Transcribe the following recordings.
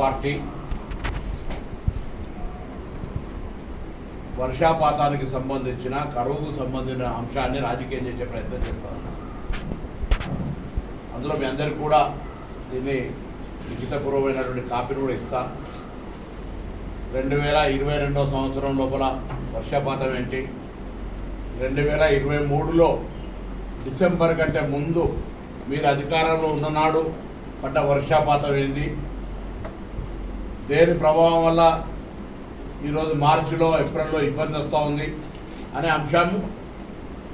Party వర్షాపాతానికి సంబంధించిన కరువుకు సంబంధించిన అంశాన్ని రాజకీయం చేసే ప్రయత్నం చేస్తా ఉన్నాను అందులో మీ అందరికీ కూడా దీన్ని లిఖితపూర్వమైనటువంటి కాపీని కూడా ఇస్తా. రెండు వేల ఇరవై రెండో సంవత్సరం లోపల వర్షపాతం ఏంటి? రెండు వేల ఇరవై మూడులో డిసెంబర్ కంటే ముందు మీరు అధికారంలో ఉన్ననాడు పడ్డ వర్షపాతం ఏంది? దేని ప్రభావం వల్ల ఈరోజు మార్చిలో ఏప్రిల్లో ఇబ్బంది వస్తూ ఉంది అనే అంశాన్ని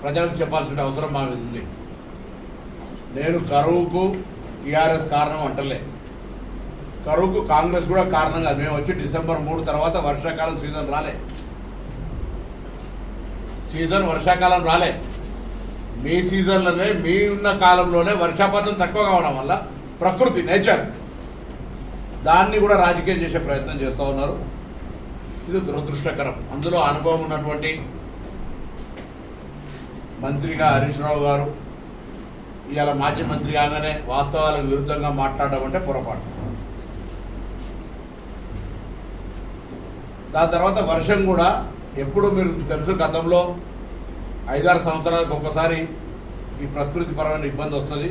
ప్రజలకు చెప్పాల్సిన అవసరం మా ఉంది. నేను కరువుకు టీఆర్ఎస్ కారణం అంటలే. కరువుకు కాంగ్రెస్ కూడా కారణం కాదు. మేము వచ్చి డిసెంబర్ మూడు తర్వాత వర్షాకాలం సీజన్ రాలే. సీజన్ వర్షాకాలం రాలే. మీ సీజన్లోనే మీ ఉన్న కాలంలోనే వర్షాపాతం తక్కువ కావడం వల్ల ప్రకృతి నేచర్ దాన్ని కూడా రాజకీయం చేసే ప్రయత్నం చేస్తూ ఉన్నారు. ఇది దురదృష్టకరం. అందులో అనుభవం ఉన్నటువంటి మంత్రిగా హరీష్ రావు గారు ఇవాళ మాజీ మంత్రి కాగానే వాస్తవాలకు విరుద్ధంగా మాట్లాడడం అంటే పొరపాటు. దాని తర్వాత వర్షం కూడా ఎప్పుడు మీరు తెలుసు గతంలో ఐదారు సంవత్సరాలకు ఒక్కసారి ఈ ప్రకృతి పరమైన ఇబ్బంది వస్తుంది.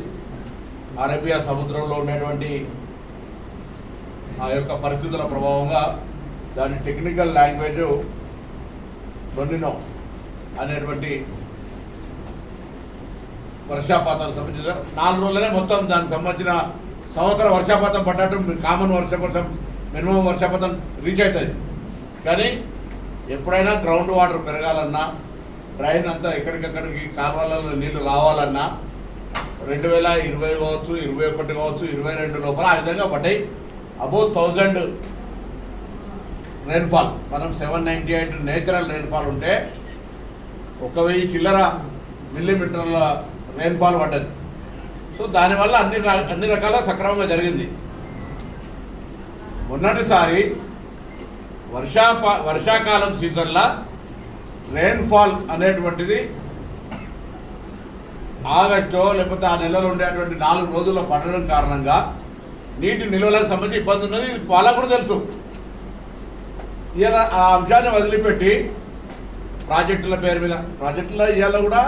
అరేబియా సముద్రంలో ఉన్నటువంటి ఆ యొక్క పరిస్థితుల ప్రభావంగా దాని టెక్నికల్ లాంగ్వేజ్ డొనినో అనేటువంటి వర్షాపాతానికి సంబంధించిన నాలుగు రోజులనే మొత్తం దానికి సంబంధించిన సంవత్సరం వర్షాపాతం పడ్డట్టు కామన్ వర్షపాతం మినిమం వర్షపాతం రీచ్ అవుతుంది. కానీ ఎప్పుడైనా గ్రౌండ్ వాటర్ పెరగాలన్నా డ్రైన్ అంతా ఎక్కడికక్కడికి కాలువలలో నీళ్ళు రావాలన్నా రెండు వేల ఇరవై కావచ్చు ఇరవై ఒకటి కావచ్చు ఇరవై రెండు లోపల ఆ విధంగా పడ్డాయి. అబౌవ్ థౌజండ్ రెయిన్ఫాల్ మనం seven ninety eight natural rainfall ఉంటే ఒక వెయ్యి చిల్లర మిల్లీమీటర్ల రెయిన్ఫాల్ పడ్డది. సో దానివల్ల అన్ని అన్ని రకాల సక్రమంగా జరిగింది. మొన్నటిసారి వర్షాపా వర్షాకాలం సీజన్లో రెయిన్ఫాల్ అనేటువంటిది ఆగస్టు లేకపోతే ఆ నెలలో ఉండేటువంటి నాలుగు రోజుల్లో పడడం కారణంగా నీటి నిల్వలకు సంబంధించి ఇబ్బంది ఉన్నది ఇది వాళ్ళకు కూడా తెలుసు. ఇలా ఆ అంశాన్ని వదిలిపెట్టి ప్రాజెక్టుల పేరు మీద ప్రాజెక్టుల ఇవాళ కూడా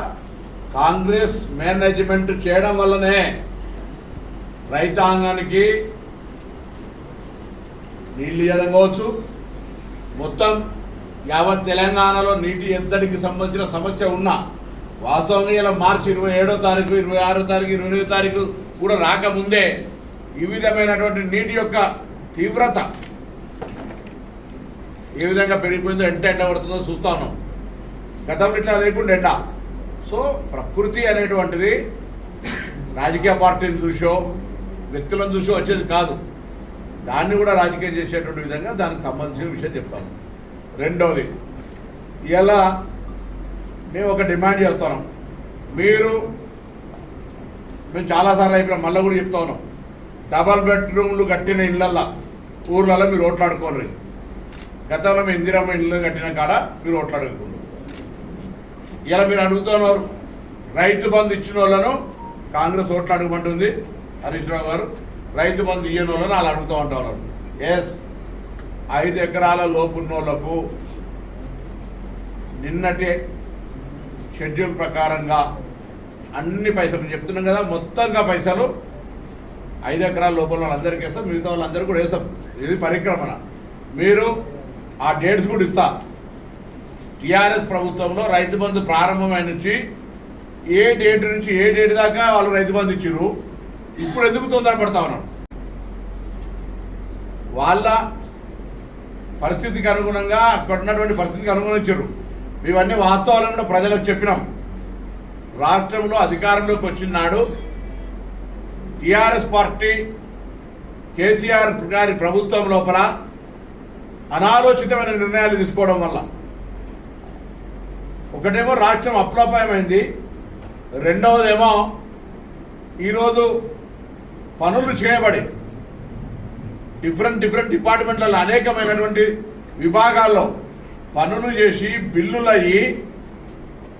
కాంగ్రెస్ మేనేజ్మెంట్ చేయడం వల్లనే రైతాంగానికి నీళ్ళు ఇవ్వడం కావచ్చు. మొత్తం యావత్ తెలంగాణలో నీటి ఎద్దడికి సంబంధించిన సమస్య ఉన్నా వాస్తవంగా ఇలా మార్చి ఇరవై ఏడో తారీఖు ఇరవై ఆరో తారీఖు ఇరవై ఎనిమిదో తారీఖు కూడా రాకముందే ఈ విధమైనటువంటి నీటి యొక్క తీవ్రత ఏ విధంగా పెరిగిపోయిందో ఎంట ఎండ పడుతుందో చూస్తా ఉన్నాం. గతంలో ఇట్లా లేకుండా ఎండ. సో ప్రకృతి అనేటువంటిది రాజకీయ పార్టీని చూసో వ్యక్తులను చూసో వచ్చేది కాదు. దాన్ని కూడా రాజకీయం చేసేటువంటి విధంగా దానికి సంబంధించిన విషయం చెప్తాను రెండవది ఇలా మేము ఒక డిమాండ్ చేస్తున్నాం. మీరు మేము చాలాసార్లు అయిపోయినాం మళ్ళీ కూడా చెప్తా ఉన్నాం. డబల్ బెడ్రూమ్లు కట్టిన ఇళ్ళల్లో ఊర్లలో మీరు ఓట్లాడుకోరు గతంలో మేము ఇందిరమ్మ ఇళ్ళు కట్టిన కాడ మీరు ఓట్లాడుకోండి ఇలా మీరు అడుగుతున్నారు రైతు బంధు ఇచ్చిన వాళ్ళను కాంగ్రెస్ ఓట్లాడుకుంటుంది హరీష్ రావు గారు రైతు బంధు ఇయ్యని వాళ్ళని వాళ్ళు అడుగుతూ ఉంటారు. ఎస్ ఐదు ఎకరాల లోపున్న వాళ్ళకు నిన్నటి షెడ్యూల్ ప్రకారంగా అన్ని పైసలు చెప్తున్నాం కదా మొత్తంగా పైసలు ఐదు ఎకరాల లోపల వాళ్ళందరికీ వేస్తాం మిగతా వాళ్ళందరూ కూడా వేస్తాం. ఇది పరిక్రమణ. మీరు ఆ డేట్స్ కూడా ఇస్తా. టీఆర్ఎస్ ప్రభుత్వంలో రైతు బంధు ప్రారంభమైన నుంచి ఏ డేట్ నుంచి ఏ డేట్ దాకా వాళ్ళు రైతు బంధు ఇచ్చిర్రు ఇప్పుడు ఎందుకు తొందరపడతా ఉన్నారు వాళ్ళ పరిస్థితికి అనుగుణంగా అక్కడ ఉన్నటువంటి పరిస్థితికి అనుగుణంగా ఇచ్చారు ఇవన్నీ వాస్తవాలను కూడా ప్రజలకు చెప్పినాం. రాష్ట్రంలో అధికారంలోకి వచ్చిన నాడు టీఆర్ఎస్ పార్టీ కేసీఆర్ గారి ప్రభుత్వం లోపల అనాలోచితమైన నిర్ణయాలు తీసుకోవడం వల్ల. ఒకటేమో రాష్ట్రం అప్లోపాయమైంది. రెండవదేమో ఈరోజు పనులు చేయబడి డిఫరెంట్ డిఫరెంట్ డిపార్ట్మెంట్లలో అనేకమైనటువంటి విభాగాల్లో పనులు చేసి బిల్లులు అయ్యి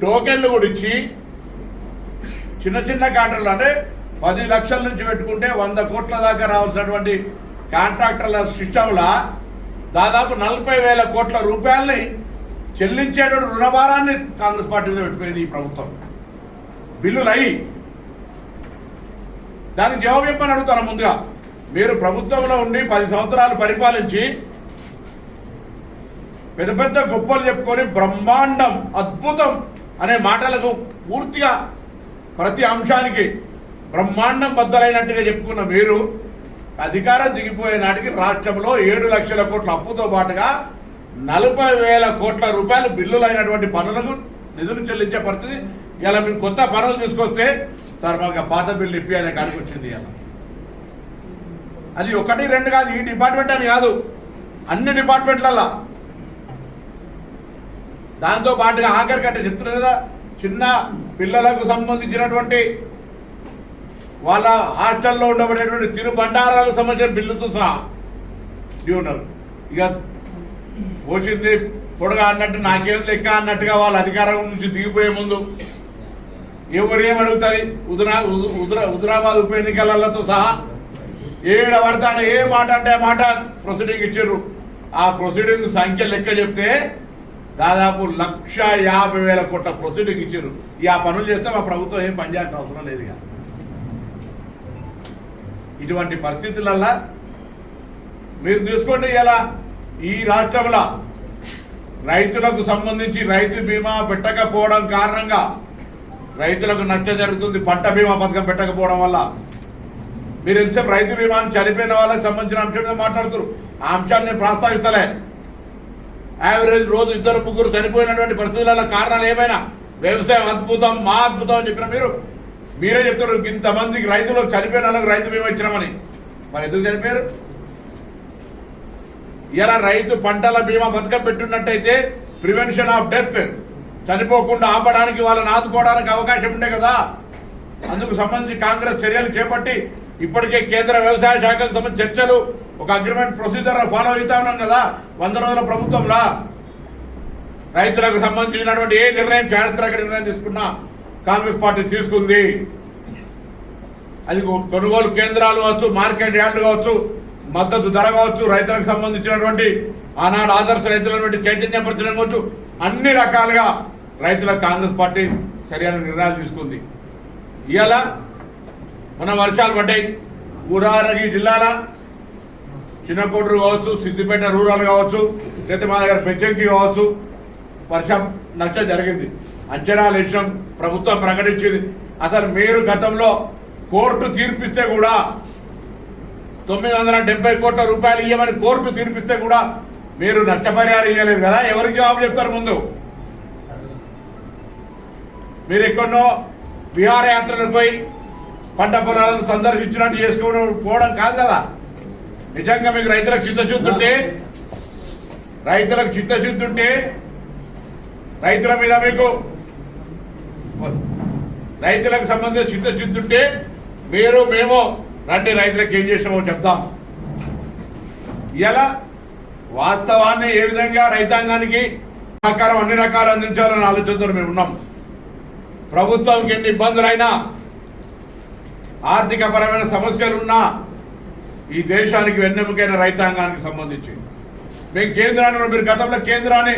టోకెన్లు కూడా ఇచ్చి చిన్న చిన్న కాంట్రాక్టులు అంటే పది లక్షల నుంచి పెట్టుకుంటే వంద కోట్ల దాకా రావాల్సినటువంటి కాంట్రాక్టర్ల సిస్టంలో దాదాపు నలభై వేల కోట్ల రూపాయలని చెల్లించేటువంటి రుణభారాన్ని కాంగ్రెస్ పార్టీ మీద పెట్టిపోయింది ఈ ప్రభుత్వం. బిల్లులు అయ్యి. దానికి జవాబు చెప్పని అడుగుతాను ముందుగా. మీరు ప్రభుత్వంలో ఉండి పది సంవత్సరాలు పరిపాలించి పెద్ద పెద్ద గొప్పలు చెప్పుకొని బ్రహ్మాండం అద్భుతం అనే మాటలకు పూర్తిగా ప్రతి అంశానికి బ్రహ్మాండం బద్దలైనట్టుగా చెప్పుకున్న మీరు అధికారం దిగిపోయే నాటికి రాష్ట్రంలో ఏడు లక్షల కోట్ల అప్పుతో పాటుగా నలభై వేల కోట్ల రూపాయలు బిల్లులైనటువంటి పనులకు నిధులు చెల్లించే పరిస్థితి. ఇలా మేము కొత్త పనులు తీసుకొస్తే సార్ మాకు పాత బిల్లు ఇప్పి అనే కాడికి వచ్చింది ఇలా అది ఒకటి రెండు కాదు ఈ డిపార్ట్మెంట్ అని కాదు అన్ని డిపార్ట్మెంట్లల్లా. దాంతో పాటుగా ఆఖరి కంటే చెప్తున్నారు కదా చిన్న పిల్లలకు సంబంధించినటువంటి వాళ్ళ హాస్టల్లో ఉండబడేటువంటి తిరు బండారాలకు సంబంధించిన బిల్లుతో సహా. ఉన్నారు. ఇక పోషింది పొడగా అన్నట్టు నాకేం లెక్క అన్నట్టుగా వాళ్ళ అధికారం నుంచి దిగిపోయే ముందు ఎవరు ఏమడుగుతుంది ఉదరా ఉదు- ఉదురా ఉప ఎన్నికలతో సహా ఏడ పడతాడు ఏ మాట అంటే మాట ప్రొసీడింగ్ ఇచ్చారు. ఆ ప్రొసీడింగ్ సంఖ్య లెక్క చెప్తే దాదాపు లక్ష యాభై వేల కోట్ల ప్రొసీడింగ్ ఇచ్చారు. ఈ ఆ పనులు చేస్తే మా ప్రభుత్వం ఏం పనిచేయాల్సిన అవసరం లేదు ఇక ఇటువంటి పరిస్థితులల్లా మీరు చూసుకోండి ఇలా ఈ రాష్ట్రంలో రైతులకు సంబంధించి రైతు బీమా పెట్టకపోవడం కారణంగా రైతులకు నష్టం జరుగుతుంది పంట బీమా పథకం పెట్టకపోవడం వల్ల. మీరు ఎంతసేపు రైతు బీమాని చనిపోయిన వాళ్ళకి సంబంధించిన అంశం మీద మాట్లాడుతారు? ఆ అంశాన్ని నేను ప్రస్తావిస్తలే. యావరేజ్ రోజు ఇద్దరు ముగ్గురు చనిపోయినటువంటి పరిస్థితుల కారణాలు ఏమైనా? వ్యవసాయం అద్భుతం మా అద్భుతం అని చెప్పిన మీరు మీరే చెప్తారు ఇంతమందికి రైతులు చనిపోయిన వాళ్ళకి రైతు బీమా ఇచ్చినామని. మరి ఎందుకు చనిపోయారు? ఇలా రైతు పంటల బీమా పథకం పెట్టినట్టయితే ప్రివెన్షన్ ఆఫ్ డెత్ చనిపోకుండా ఆపడానికి వాళ్ళని ఆదుకోవడానికి అవకాశం ఉండే కదా. అందుకు సంబంధించి కాంగ్రెస్ చర్యలు చేపట్టి ఇప్పటికే కేంద్ర వ్యవసాయ శాఖకు సంబంధించి చర్చలు ఒక అగ్రిమెంట్ ప్రొసీజర్ ఫాలో అవుతా ఉన్నాం కదా వంద రోజుల ప్రభుత్వంలో. రైతులకు సంబంధించినటువంటి ఏ నిర్ణయం చారిత్రక నిర్ణయం తీసుకున్నా కాంగ్రెస్ పార్టీ తీసుకుంది. అది కొనుగోలు కేంద్రాలు కావచ్చు మార్కెట్ యార్డులు కావచ్చు మద్దతు ధర కావచ్చు రైతులకు సంబంధించినటువంటి ఆనాడు ఆదర్శ రైతులటువంటి చైతన్యపరచడం కావచ్చు అన్ని రకాలుగా రైతులకు కాంగ్రెస్ పార్టీ సరైన నిర్ణయాలు తీసుకుంది. ఇవాళ మన వర్షాలు పడ్డాయి. ఉదాహరణకి జిల్లాల చిన్నకోటూరు కావచ్చు సిద్దిపేట రూరల్ కావచ్చు లేకపోతే మా దగ్గర పెచ్చంకి కావచ్చు వర్షం నష్టం జరిగింది. అంచనాలు వేసినాం ప్రభుత్వం ప్రకటించింది. అసలు మీరు గతంలో కోర్టు తీర్పిస్తే కూడా తొమ్మిది వందల డెబ్బై కోట్ల రూపాయలు ఇవ్వమని కోర్టు తీర్పిస్తే కూడా మీరు నష్టపరిహారం ఇవ్వలేదు కదా? ఎవరికి జవాబు చెప్తారు ముందు? మీరు ఎక్కడో విహారయాత్రలకు పోయి పంట పొలాలను సందర్శించినట్టు చేసుకుని పోవడం కాదు కదా? నిజంగా మీకు రైతులకు చిత్తశుద్ధుంటే రైతులకు చిత్తశుద్ధి ఉంటే రైతుల మీద మీకు రైతులకు సంబంధించిన చిత్తశుద్ధి ఉంటే మీరు మేము రండి రైతులకు ఏం చేసామో చెప్తాం ఇలా వాస్తవాన్ని ఏ విధంగా రైతాంగానికి సహకారం అన్ని రకాలు అందించాలని ఆలోచనతో మేము ఉన్నాం. ప్రభుత్వంకి ఎన్ని ఇబ్బందులైనా ఆర్థిక పరమైన సమస్యలున్నా ఈ దేశానికి వెన్నెముకైన రైతాంగానికి సంబంధించి. మేము కేంద్రాన్ని మీరు గతంలో కేంద్రాన్ని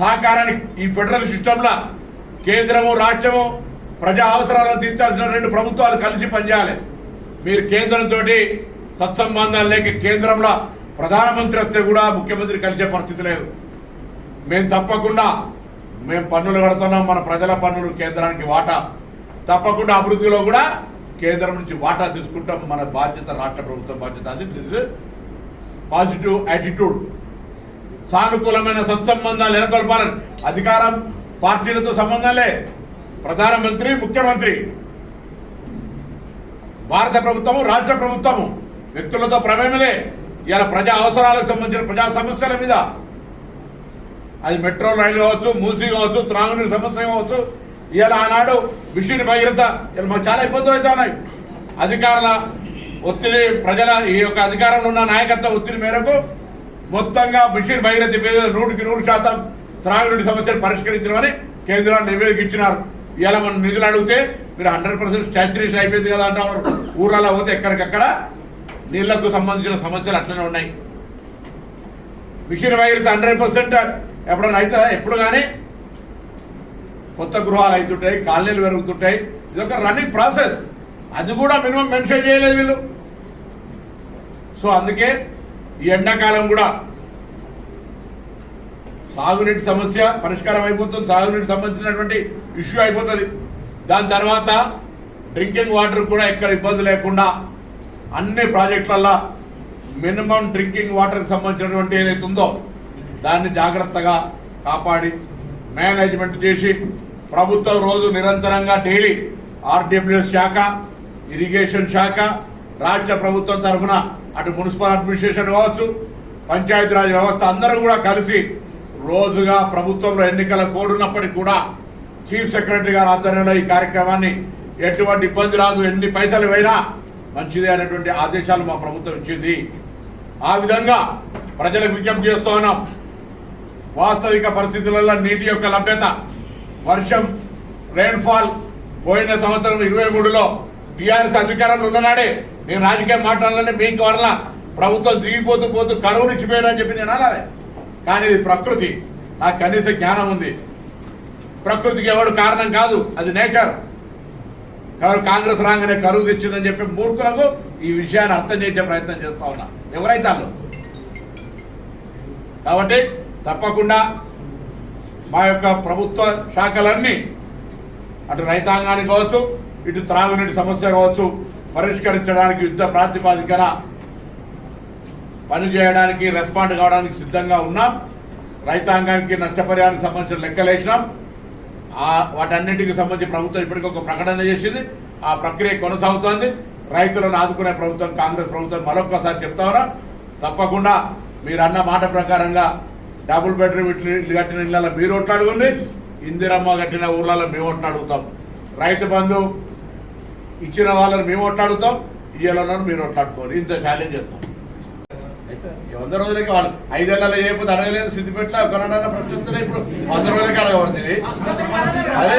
సహకారానికి ఈ ఫెడరల్ సిస్టంలో కేంద్రము రాష్ట్రము ప్రజా అవసరాలను తీర్చాల్సిన రెండు ప్రభుత్వాలు కలిసి పనిచేయాలి. మీరు కేంద్రంతో సత్సంబంధాలు లేక కేంద్రంలో ప్రధానమంత్రి వస్తే కూడా ముఖ్యమంత్రి కలిసే పరిస్థితి లేదు. మేము తప్పకుండా మేము పన్నులు కడుతున్నాం మన ప్రజల పన్నులు కేంద్రానికి వాటా. తప్పకుండా అభివృద్ధిలో కూడా కేంద్రం నుంచి వాటా తీసుకుంటాం మన బాధ్యత రాష్ట్ర ప్రభుత్వం బాధ్యత. అది దిస్ పాజిటివ్ యాటిట్యూడ్. సానుకూలమైన సత్సంబంధాలు నెలకొల్పాలని అధికారం పార్టీలతో సంబంధాలే ప్రధానమంత్రి ముఖ్యమంత్రి. భారత ప్రభుత్వము రాష్ట్ర ప్రభుత్వము. వ్యక్తులతో ప్రమేమలే ఇలా ప్రజా అవసరాలకు సంబంధించిన ప్రజా సమస్యల మీద. అది మెట్రో రైలు కావచ్చు మూసీ కావచ్చు త్రాగునీరు సమస్య కావచ్చు. ఇవాళ ఆనాడు మిషన్ భగీరథ ఇలా మాకు చాలా ఇబ్బందులు అయితే ఉన్నాయి. అధికారుల ఒత్తిడి ప్రజల ఈ యొక్క అధికారంలో ఉన్న నాయకత్వ ఒత్తిడి మేరకు మొత్తంగా మిషన్ భగీరథ మీద నూటికి నూరు శాతం త్రాగునీటి సమస్యలు పరిష్కరించడమని కేంద్రాన్ని నివేదిక ఇచ్చినారు ఇవాళ మనం నిధులు అడిగితే మీరు హండ్రెడ్ పర్సెంట్ స్టాచ్యురేషన్ అయిపోయింది కదా అంటారు. ఊర్లలో పోతే ఎక్కడికక్కడ నీళ్ళకు సంబంధించిన సమస్యలు అట్లనే ఉన్నాయి. మిషన్ వైర్స్ హండ్రెడ్ పర్సెంట్ ఎప్పుడైనా అవుతుందా ఎప్పుడు కానీ కొత్త గృహాలు అవుతుంటాయి కాలనీలు పెరుగుతుంటాయి. ఇది ఒక రన్నింగ్ ప్రాసెస్. అది కూడా మినిమం మెన్షన్ చేయలేదు వీళ్ళు. సో అందుకే ఈ ఎండాకాలం కూడా సాగునీటి సమస్య పరిష్కారం అయిపోతుంది. సాగునీటి సంబంధించినటువంటి ఇష్యూ అయిపోతుంది. దాని తర్వాత డ్రింకింగ్ వాటర్ కూడా ఎక్కడ ఇబ్బంది లేకుండా అన్ని ప్రాజెక్టులల్లో మినిమం డ్రింకింగ్ వాటర్కి సంబంధించినటువంటి ఏదైతే ఉందో దాన్ని జాగ్రత్తగా కాపాడి మేనేజ్మెంట్ చేసి ప్రభుత్వం రోజు నిరంతరంగా డైలీ ఆర్డబ్ల్యూఎస్ శాఖ ఇరిగేషన్ శాఖ రాష్ట్ర ప్రభుత్వం తరఫున అటు మున్సిపల్ అడ్మినిస్ట్రేషన్ కావచ్చు పంచాయతీరాజ్ వ్యవస్థ అందరూ కూడా కలిసి రోజుగా ప్రభుత్వంలో ఎన్నికల కోడ్ ఉన్నప్పటికీ కూడా చీఫ్ సెక్రటరీ గారి ఆధ్వర్యంలో ఈ కార్యక్రమాన్ని ఎటువంటి ఇబ్బంది రాదు ఎన్ని పైసలు పోయినా మంచిదే అనేటువంటి ఆదేశాలు మా ప్రభుత్వం ఇచ్చింది. ఆ విధంగా ప్రజలకు విజ్ఞప్తి చేస్తూ ఉన్నాం. వాస్తవిక పరిస్థితులలో నీటి యొక్క లభ్యత వర్షం రెయిన్ఫాల్ పోయిన సంవత్సరం ఇరవై మూడులో టీఆర్ఎస్ అధికారంలో ఉన్ననాడే నేను రాజకీయం మాట్లాడాలంటే మీకు వల్ల ప్రభుత్వం దిగిపోతూ పోతూ కరువునిచ్చిపోయారని చెప్పి నేను అనాలి. కానీ ఇది ప్రకృతి నాకు కనీస జ్ఞానం ఉంది. ప్రకృతికి ఎవడు కారణం కాదు అది నేచర్. ఎవరు కాంగ్రెస్ రాగానే కరువు తెచ్చిందని చెప్పి మూర్ఖులకు ఈ విషయాన్ని అర్థం చేసే ప్రయత్నం చేస్తా ఉన్నా. ఎవరైతే వాళ్ళు. కాబట్టి తప్పకుండా మా యొక్క ప్రభుత్వ శాఖలన్నీ అటు రైతాంగానికి కావచ్చు ఇటు త్రాగునీటి సమస్య కావచ్చు పరిష్కరించడానికి యుద్ధ ప్రాతిపాదికన పనిచేయడానికి రెస్పాండ్ కావడానికి సిద్ధంగా ఉన్నాం. రైతాంగానికి నష్టపరిహారానికి సంబంధించిన లెక్కలేసినాం. వాటన్నింటికి సంబంధించి ప్రభుత్వం ఇప్పటికీ ఒక ప్రకటన చేసింది. ఆ ప్రక్రియ కొనసాగుతోంది. రైతులను ఆదుకునే ప్రభుత్వం కాంగ్రెస్ ప్రభుత్వం మరొకసారి చెప్తా తప్పకుండా మీరు అన్న మాట ప్రకారంగా డబుల్ బెడ్రూమ్ ఇట్లు ఇల్లు కట్టిన ఇళ్ళలో మీరు ఒట్లాడుకోండి ఇందిరమ్మ కట్టిన ఊర్లలో మేము ఒట్లాడుగుతాం రైతు బంధు ఇచ్చిన వాళ్ళని మేము ఒట్లాడుతాం ఇయ్యాలన్నా మీరు ఒట్లాడుకోరు ఇంత ఛాలెంజ్ చేస్తాం. వంద రోజులకి వాళ్ళు ఐదేళ్ళలో చేయకపోతే అడగలేదు సిద్దిపేటలో కొనడన్న ప్రశ్నిస్తున్నా ఇప్పుడు వంద రోజులకి అడగబడుతుంది అదే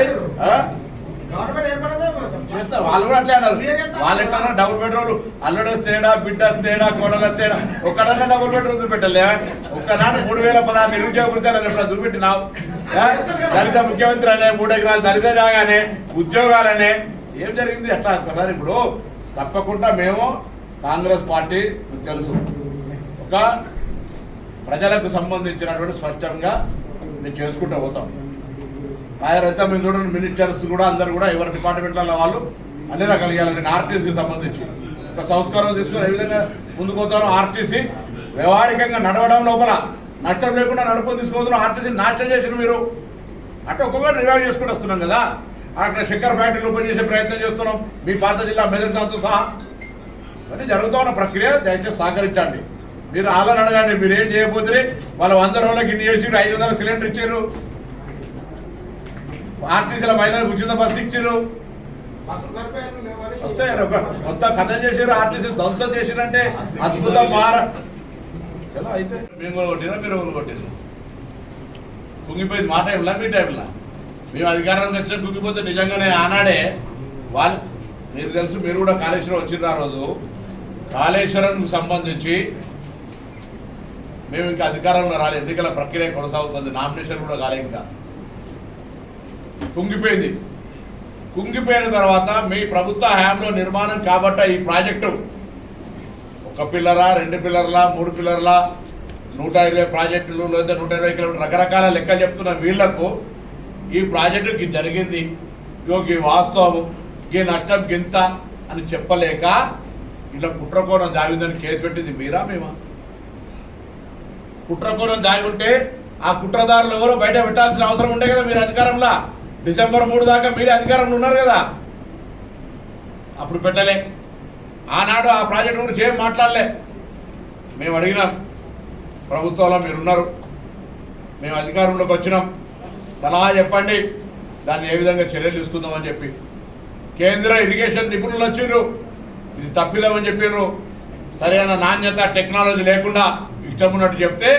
వాళ్ళు కూడా అట్లే అన్నారు. వాళ్ళు ఎట్లా డబుల్ బెడ్రూమ్ అల్లుడు తేడా బిడ్డ తేడా కోడల తేడా. ఒక్కడన్నా డబుల్ బెడ్రూమ్ చూపెట్టలే ఒక్కనాడు మూడు వేల పదహారు నిరుద్యోగ వృత్తాలు ఎప్పుడు చూపెట్టినావు? దళిత ముఖ్యమంత్రి అనే మూడు ఎకరాలు దళిత జాగానే ఉద్యోగాలనే. ఏం జరిగింది అట్లా? ఒకసారి ఇప్పుడు తప్పకుండా మేము కాంగ్రెస్ పార్టీ తెలుసు. ఒక ప్రజలకు సంబంధించినటువంటి స్పష్టంగా మేము చేసుకుంటూ పోతాం. ఆయనైతే మేము చూడండి మినిస్టర్స్ కూడా అందరు కూడా ఎవరి డిపార్ట్మెంట్ల వాళ్ళు అన్ని రకాలు ఇవ్వాలని ఆర్టీసీకి సంబంధించి. ఒక సంస్కారం తీసుకొని ఏ విధంగా ముందుకు పోతాను ఆర్టీసీ వ్యవహారికంగా నడవడం లోపల నష్టం లేకుండా నడుపుకొని తీసుకోవద్దు ఆర్టీసీ నాశనం చేసిన మీరు. అంటే ఒక్కొక్కటి రివైవ్ చేసుకుంటూ వస్తున్నాం కదా. అక్కడ శంకర్ ఫ్యాక్టరీలు ఓపెన్ చేసే ప్రయత్నం చేస్తున్నాం. మీ పాత జిల్లా మెదక్ దాంతో సహా. అని జరుగుతూ ఉన్న ప్రక్రియ దయచేసి సహకరించండి. మీరు ఆలను అడగండి మీరు ఏం చేయబోతే వాళ్ళు వంద రోజులకు ఇన్ని చేసిండ్రు ఐదు వందల సిలిండర్ ఇచ్చారు ఆర్టీసీల మహిళలకు ఉచిత బస్సు ఇచ్చారు వస్తే మొత్తం కొత్త కథ చేసారు ఆర్టీసీ ధ్వంసం చేసిరంటే అద్భుతం మార చలో అయితే. మేము కూడా కొట్టినా మీరు కూడా కొట్టిరు కుంగిపోయింది మా టైంలా మీ టైంలా? మేము అధికారానికి వచ్చిన కుంగిపోతే నిజంగానే ఆనాడే వాళ్ళు మీరు తెలుసు మీరు కూడా కాళేశ్వరం వచ్చిన రోజు. కాళేశ్వరంకి సంబంధించి మేము ఇంకా అధికారంలో రాలే. ఎన్నికల ప్రక్రియ కొనసాగుతుంది. నామినేషన్ కూడా కాలే ఇంకా. కుంగిపోయింది. కుంగిపోయిన తర్వాత మీ ప్రభుత్వ హయాంలో నిర్మాణం కాబట్ట ఈ ప్రాజెక్టు ఒక పిల్లరా రెండు పిల్లర్లా మూడు పిల్లర్లా నూట ఇరవై ప్రాజెక్టులు లేదా నూట ఇరవై కిలోమీటర్ రకరకాల లెక్కలు చెప్తున్న వీళ్ళకు ఈ ప్రాజెక్టుకి జరిగింది. ఇగోకి వాస్తవం ఈ నష్టం గింత అని చెప్పలేక ఇట్లా కుట్రకోణం దాగిందని కేసు పెట్టింది మీరా మేమా? కుట్రకోణం దాగి ఉంటే ఆ కుట్రదారులు ఎవరో బయట పెట్టాల్సిన అవసరం ఉండే కదా మీరు అధికారంలో. డిసెంబర్ మూడు దాకా మీరే అధికారంలో ఉన్నారు కదా. అప్పుడు పెట్టలే. ఆనాడు ఆ ప్రాజెక్ట్ గురించి ఏం మాట్లాడలే. మేము అడిగినాం. ప్రభుత్వంలో మీరున్నారు. మేము అధికారంలోకి వచ్చినాం. సలహా చెప్పండి. దాన్ని ఏ విధంగా చర్యలు తీసుకుందామని చెప్పి. కేంద్ర ఇరిగేషన్ నిపుణులు వచ్చిండ్రు ఇది తప్పిదామని చెప్పిర్రు. సరైన నాణ్యత టెక్నాలజీ లేకుండా ఇష్టం ఉన్నట్టు చెప్తే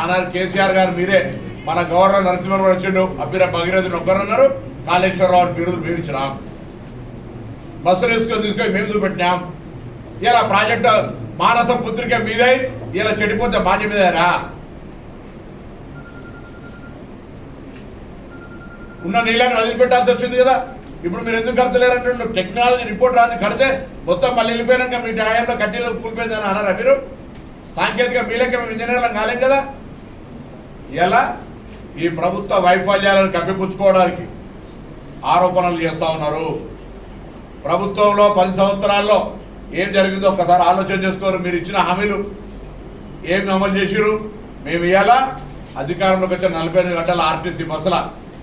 ఆనాడు కేసీఆర్ గారు మీరే మన గవర్నర్ నరసింహన్ కూడా వచ్చిండు అబ్బిర భగీరథుని ఒక్కరున్నారు కాళేశ్వరరావు బిరుదు మేము ఇచ్చినాం బస్సులు వేసుకొని తీసుకొని మేము చూపెట్టినాం. ఇలా ప్రాజెక్టు మానస పుత్రిక మీదై ఇలా చెడిపోతే బాధ్య మీదేరా ఉన్న నీళ్ళని వదిలిపెట్టాల్సి వచ్చింది కదా. ఇప్పుడు మీరు ఎందుకు కడతలేరంటే టెక్నాలజీ రిపోర్ట్ రాదు కడితే మొత్తం మళ్ళీ వెళ్ళిపోయినాక మీ టైంలో కట్టీలో కూలిపోయిందని అన్నారా మీరు? సాంకేతిక మీలకి మేము ఇంజనీర్లం కాలేం కదా? ఎలా? ఈ ప్రభుత్వ వైఫల్యాలను కప్పిపుచ్చుకోవడానికి ఆరోపణలు చేస్తూ ఉన్నారు. ప్రభుత్వంలో పది సంవత్సరాల్లో ఏం జరిగిందో ఒకసారి ఆలోచన చేసుకోరు. మీరు ఇచ్చిన హామీలు ఏమి అమలు చేసిరు మేము ఇవాళ అధికారంలోకి వచ్చిన నలభై ఐదు గంటల ఆర్టీసీ బస్సుల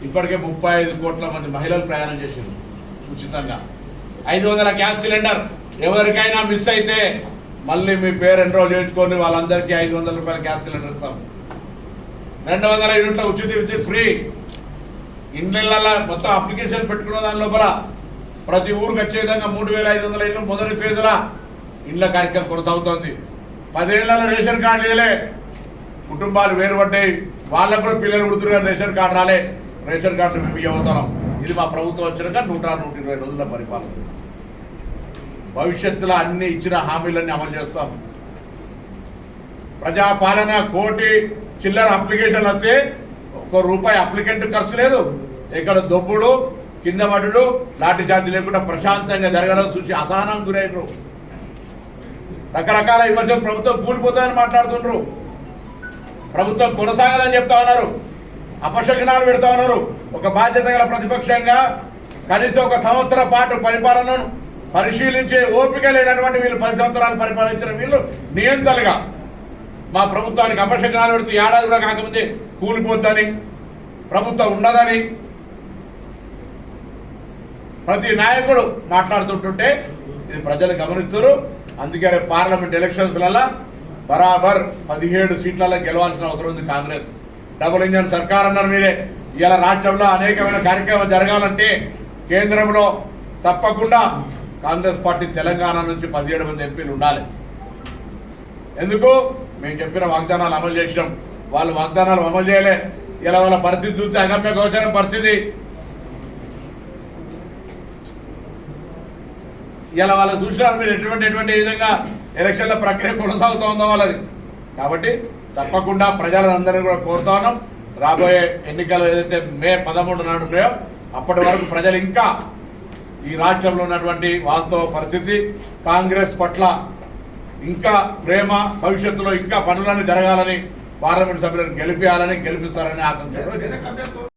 ఇప్పటికే ముప్పై ఐదు కోట్ల మంది మహిళలు ప్రయాణం చేసింది ఉచితంగా. ఐదు వందల గ్యాస్ సిలిండర్ ఎవరికైనా మిస్ అయితే మళ్ళీ మీ పేరు ఎన్రోల్ చేయించుకొని వాళ్ళందరికీ ఐదు వందల రూపాయల గ్యాస్ సిలిండర్ ఇస్తాం. రెండు వందల యూనిట్ల ఉచిత విద్యుత్ ఫ్రీ. ఇండ్ల మొత్తం అప్లికేషన్ పెట్టుకున్న దాని లోపల ప్రతి ఊరికి వచ్చే విధంగా మూడు వేల ఐదు వందల ఇల్లు మొదటి ఫేజుల ఇండ్ల కార్యక్రమం కొనసాగుతోంది. పదేళ్ళలో రేషన్ కార్డు లేలే. కుటుంబాలు వేరుపడ్డాయి. వాళ్ళకు కూడా పిల్లలు పుడుతురు రేషన్ కార్డు రాలే. రేషన్ కార్డు మేము ఇది మా ప్రభుత్వం వచ్చినాక నూట నూట ఇరవై రోజుల పరిపాలన. భవిష్యత్తులో అన్ని ఇచ్చిన హామీలన్నీ అమలు చేస్తాం. ప్రజాపాలన కోటి చిల్లర అప్లికేషన్లు వస్తే ఒక్క రూపాయి అప్లికెంట్ ఖర్చు లేదు. ఇక్కడ దొబ్బుడు కింద పడుడు లాఠీ జాతి లేకుండా ప్రశాంతంగా జరగడం చూసి అసహనం గురైనరు. రకరకాల విమర్శలు ప్రభుత్వం కూలిపోతాయని మాట్లాడుతుండ్రు. ప్రభుత్వం కొనసాగదని చెప్తా ఉన్నారు. అపశకనాలు పెడతా ఉన్నారు. ఒక బాధ్యత గల ప్రతిపక్షంగా కనీసం ఒక సంవత్సరం పాటు పరిపాలనను పరిశీలించే ఓపిక లేనటువంటి వీళ్ళు పది సంవత్సరాలు పరిపాలించిన వీళ్ళు నియంతలుగా మా ప్రభుత్వానికి అపశకనాలు పెడుతూ ఏడాది కూడా కాకముందే కూలిపోద్దని ప్రభుత్వం ఉండదని ప్రతి నాయకుడు మాట్లాడుతుంటుంటే ఇది ప్రజలు గమనిస్తారు అందుకే రేపు పార్లమెంట్ ఎలక్షన్స్లలో బరాబర్ పదిహేడు సీట్లలో గెలవాల్సిన అవసరం ఉంది కాంగ్రెస్. డబుల్ ఇంజన్ సర్కార్ అన్నారు మీరే. ఇలా రాష్ట్రంలో అనేకమైన కార్యక్రమాలు జరగాలంటే కేంద్రంలో తప్పకుండా కాంగ్రెస్ పార్టీ తెలంగాణ నుంచి పదిహేడు మంది ఎంపీలు ఉండాలి. ఎందుకు? మేము చెప్పిన వాగ్దానాలు అమలు చేసినాం. వాళ్ళు వాగ్దానాలు అమలు చేయలే. ఇలా వాళ్ళ పరిస్థితి చూస్తే అగమ్య గోచరం పరిస్థితి. ఇలా వాళ్ళ చూసినారు మీరు ఎటువంటి ఎటువంటి విధంగా ఎలక్షన్ల ప్రక్రియ కొనసాగుతూ ఉందో వాళ్ళది. కాబట్టి తప్పకుండా ప్రజలందరినీ కూడా కోరుతా ఉన్నాం. రాబోయే ఎన్నికలు ఏదైతే మే పదమూడు నాడు ఉన్నాయో అప్పటి వరకు ప్రజలు ఇంకా ఈ రాష్ట్రంలో ఉన్నటువంటి వాస్తవ పరిస్థితి కాంగ్రెస్ పట్ల ఇంకా ప్రేమ భవిష్యత్తులో ఇంకా పనులన్నీ జరగాలని పార్లమెంట్ సభ్యులను గెలిపించాలని గెలిపిస్తారని ఆకాంక్ష